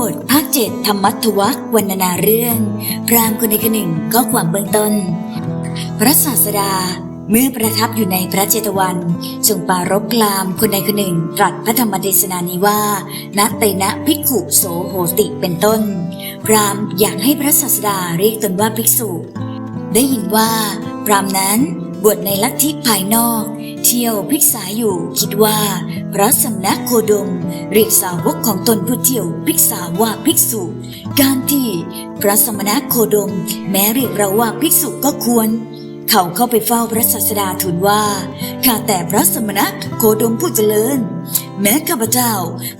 บทภาคเจ็ดธรรมัทวักวรรณนาเรื่อง พรามคนใดคนหนึ่งก็ความเบื้องต้น พระศาสดาเมื่อประทับอยู่ในพระเจตวันทรงปรารบกลามคนใดคนหนึ่งตรัสพระธรรมเทศนานี้ว่านัตเตนะภิกขุโสโหติเป็นต้น พรามอยากให้พระศาสดาเรียกตนว่าภิกษุ ได้ยินว่า พรามนั้น บวชในลัทธิภายนอก เที่ยวพิกษาอยู่คิดว่า พระสำนักโคดม เรียกสาวกของตนผู้เที่ยวพิกษาว่าภิกษุ การที่พระสมณะโคดม แม้เรียกเราว่าภิกษุก็ควร เขาเข้าไปเฝ้าพระศาสดาทูลว่าข้าแต่พระสมณะโคดมผู้เจริญ แม้ข้าพเจ้า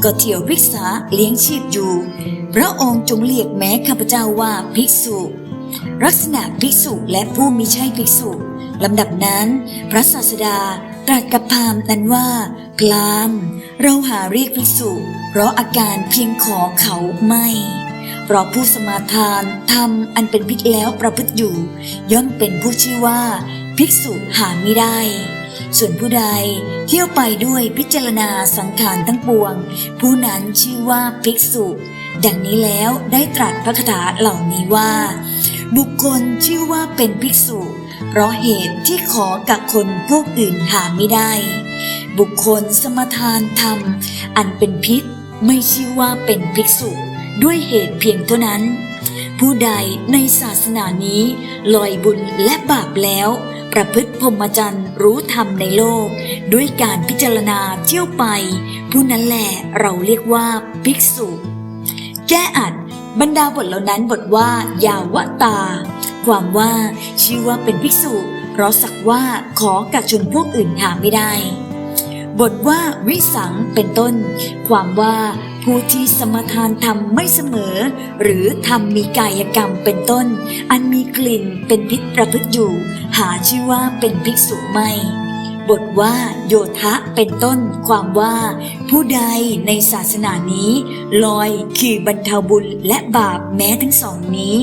ก็เที่ยวพิกษาเลี้ยงชีพอยู่ พระองค์จงเรียกแม้ข้าพเจ้าว่าภิกษุลักษณะภิกษุและผู้มิใช่ภิกษุ ลำดับนั้น พระศาสดาตรัสกับพามนั้นว่า กลาม เราหาเรียกภิกษุเพราะอาการเพียงขอเขาไม่ เพราะผู้สมาทานทำอันเป็นพิษแล้วประพฤติอยู่ ย่อมเป็นผู้ชื่อว่า ภิกษุหาไม่ได้ ส่วนผู้ใดเที่ยวไปด้วยพิจารณาสังขารทั้งปวง ผู้นั้นชื่อว่าภิกษุ ดังนี้แล้วได้ตรัสพระคาถาเหล่านี้ว่า บุคคลชื่อว่าเป็นภิกษุ เพราะเหตุที่ขอกับคนพวกอื่นหาไม่ได้ บุคคลสมทานธรรม อันเป็นพิษไม่ชื่อว่าเป็นภิกษุ ด้วยเหตุเพียงเท่านั้น ผู้ใดในศาสนานี้ ลอยบุญและบาปแล้ว ประพฤติพรหมจรรย์รู้ธรรมในโลก ด้วยการพิจารณาเที่ยวไป ผู้นั้นแหละเราเรียกว่าภิกษุแก้อัด บรรดาบทเหล่านั้นบทว่ายาวตา ความว่าชื่อว่าเป็นภิกษุ เพราะสักว่าขอกับชนพวกอื่นหาไม่ได้ บทว่าวิสังเป็นต้น ความว่าผู้ที่สมทานทำไม่เสมอ หรือทำมีกายกรรมเป็นต้น อันมีกลิ่นเป็นพิษประพฤติอยู่ หาชื่อว่าเป็นภิกษุไม่ บทว่าโยทะเป็นต้นความว่า ผู้ใดในศาสนานี้ ลอยคือบรรเทาบุญและบาปแม้ทั้งสองนี้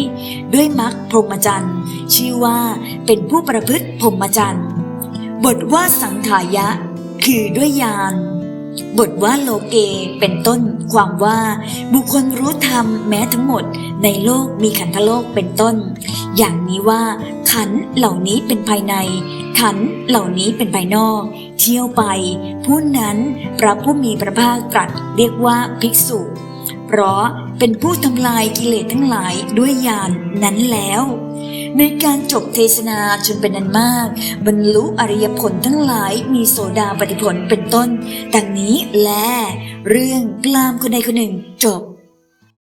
ด้วยมรรคพรหมจรรย์ชื่อว่าเป็นผู้ประพฤติพรหมจรรย์บทว่าสังขายะ คือด้วยญาณบทว่าโลเกเป็นต้นความว่า บุคคลรู้ธรรมแม้ทั้งหมด ในโลกมีขันธโลกเป็นต้น อย่างนี้ว่าขันธ์เหล่านี้เป็นภายใน ขันเหล่านี้เป็นภายนอก เที่ยวไป ผู้นั้นพระผู้มีพระภาคตรัสเรียกว่าภิกษุ เพราะเป็นผู้ทำลายกิเลสทั้งหลายด้วยญาณนนั้นแล้ว ในการจบเทศนาจนเป็นนันมาก บรรลุอริยผลทั้งหลายมีโสดาปฏิผลเป็นต้นดังนี้แลเรื่องกลามคนใดคนหนึ่งจบ